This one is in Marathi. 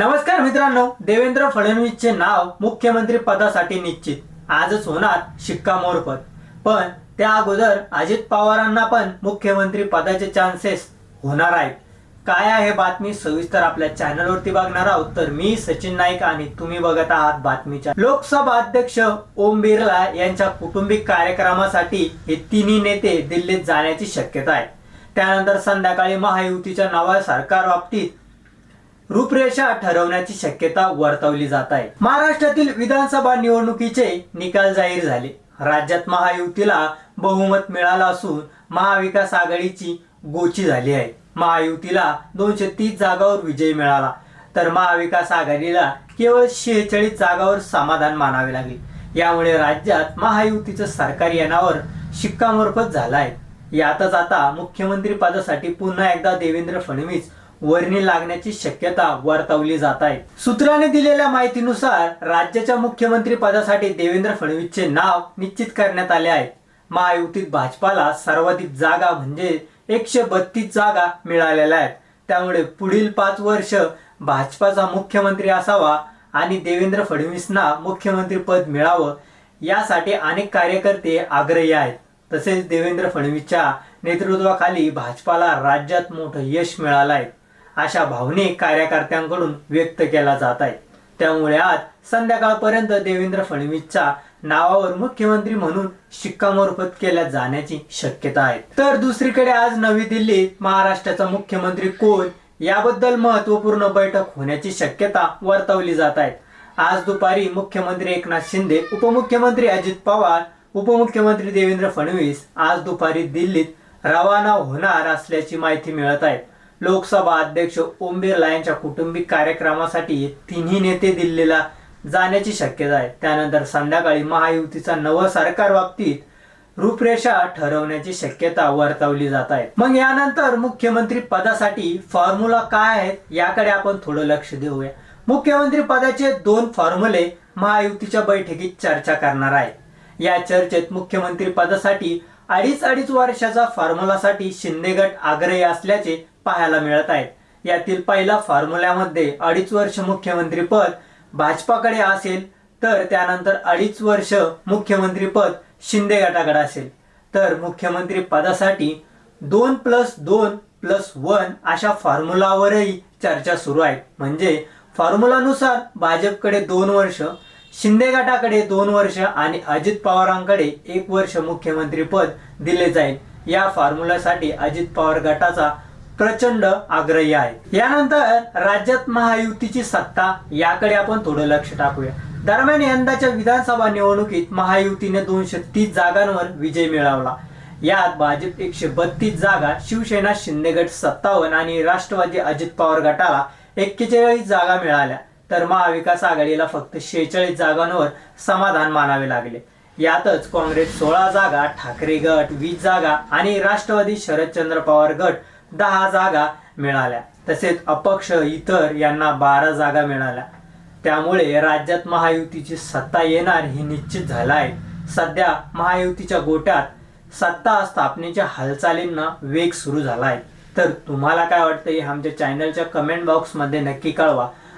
नमस्कार मित्रांनो देवेंद्र फडणवीसचे नाव मुख्यमंत्री पदासाठी निश्चित. आजच होणार शिक्कामोर्फत पण त्या अगोदर अजित पवारांना पण मुख्यमंत्री पदाचे चान्सेस होणार आहेत. काय आहे बातमी सविस्तर आपल्या चॅनलवरती बघणार आहोत. तर मी सचिन नाईक आणि तुम्ही बघत आहात बातमीच्या. लोकसभा अध्यक्ष ओम बिर्ला यांच्या कुटुंबिक कार्यक्रमासाठी हे तिन्ही नेते दिल्लीत जाण्याची शक्यता आहे. त्यानंतर संध्याकाळी महायुतीच्या नव्या सरकार बाबतीत रूपरेषा ठरवण्याची शक्यता वर्तवली जात आहे. महाराष्ट्रातील विधानसभा निवडणुकीचे निकाल जाहीर झाले. राज्यात महायुतीला बहुमत मिळालं असून महाविकास आघाडीची गोची झाली आहे. महायुतीला दोनशे तीस जागावर विजय मिळाला. तर महाविकास आघाडीला केवळ शेहेचाळीस जागावर समाधान मानावे लागले. यामुळे राज्यात महायुतीचं सरकार येण्यावर शिक्कामोर्फत झालं आहे. यातच आता मुख्यमंत्री पदासाठी पुन्हा एकदा देवेंद्र फडणवीस वर्णी लागण्याची शक्यता वर्तवली जात आहे. सूत्राने दिलेल्या माहितीनुसार राज्याच्या मुख्यमंत्री पदासाठी देवेंद्र फडणवीसचे नाव निश्चित करण्यात आले आहे. महायुतीत भाजपाला सर्वाधिक जागा म्हणजे एकशे बत्तीस जागा मिळालेल्या आहेत. त्यामुळे पुढील पाच वर्ष भाजपाचा मुख्यमंत्री असावा आणि देवेंद्र फडणवीसना मुख्यमंत्री पद मिळावं यासाठी अनेक कार्यकर्ते आग्रही आहेत. तसेच देवेंद्र फडणवीसच्या नेतृत्वाखाली भाजपाला राज्यात मोठं यश मिळालं आहे. अशा भावनिक कार्यकर्त्यांकडून व्यक्त केला जात आहे. त्यामुळे आज संध्याकाळपर्यंत देवेंद्र फडणवीसच्या नावावर मुख्यमंत्री म्हणून शिक्कामोर्फत केल्या जाण्याची शक्यता आहे. तर दुसरीकडे आज नवी दिल्लीत महाराष्ट्राचा मुख्यमंत्री कोण याबद्दल महत्त्वपूर्ण बैठक होण्याची शक्यता वर्तवली जात आहे. आज दुपारी मुख्यमंत्री एकनाथ शिंदे उपमुख्यमंत्री अजित पवार उपमुख्यमंत्री देवेंद्र फडणवीस आज दुपारी दिल्लीत रवाना होणार असल्याची माहिती मिळत आहे. लोकसभा अध्यक्ष ओम बिर्ला यांच्या कुटुंबिक कार्यक्रमासाठी तिन्ही नेते दिल्लीला जाण्याची शक्यता आहे. त्यानंतर संध्याकाळी महायुतीचा नवं सरकार बाबतीत रूपरेषा ठरवण्याची शक्यता वर्तवली जात आहे. मग यानंतर मुख्यमंत्री पदासाठी फॉर्म्युला काय आहेत याकडे आपण थोडं लक्ष देऊया. मुख्यमंत्री पदाचे दोन फॉर्म्युले महायुतीच्या बैठकीत चर्चा करणार आहे. या चर्चेत मुख्यमंत्री पदासाठी अडीच अडीच वर्षाचा फॉर्म्युलासाठी शिंदे गट आग्रही असल्याचे पाहायला मिळत आहेत यातील पहिला फॉर्म्युल्यामध्ये अडीच वर्ष मुख्यमंत्री पद भाजपाकडे असेल तर त्यानंतर अडीच वर्ष मुख्यमंत्री पद शिंदे गटाकडे असेल. तर मुख्यमंत्री पदासाठी दोन प्लस दोन प्लस वन अशा फॉर्म्युलावरही चर्चा सुरू आहे. म्हणजे फॉर्म्युलानुसार भाजपकडे दोन वर्ष शिंदे गटाकडे दोन वर्ष आणि अजित पवारांकडे एक वर्ष मुख्यमंत्री पद दिले जाईल. या फॉर्म्युलासाठी अजित पवार गटाचा प्रचंड आग्रही आहे. यानंतर राज्यात महायुतीची सत्ता याकडे आपण थोडं लक्ष टाकूया. दरम्यान यंदाच्या विधानसभा निवडणुकीत महायुतीने दोनशे तीस जागांवर विजय मिळवला. यात भाजप एकशे बत्तीस जागा शिवसेना शिंदे गट सत्तावन्न आणि राष्ट्रवादी अजित पवार गटाला एक्केचाळीस जागा मिळाल्या. तर महाविकास आघाडीला फक्त शेहेचाळीस जागांवर समाधान मानावे लागले. यातच काँग्रेस सोळा जागा ठाकरे गट वीस जागा आणि राष्ट्रवादी शरदचंद्र पवार गट दहा जागा मिळाल्या. तसेच अपक्ष इतर यांना बारा जागा मिळाल्या. त्यामुळे राज्यात महायुतीची सत्ता येणार हे निश्चित झालं आहे. सध्या महायुतीच्या गोट्यात सत्ता स्थापनेच्या हालचालींना वेग सुरू झाला आहे. तर तुम्हाला काय वाटतं हे आमच्या चॅनलच्या कमेंट बॉक्समध्ये नक्की कळवा.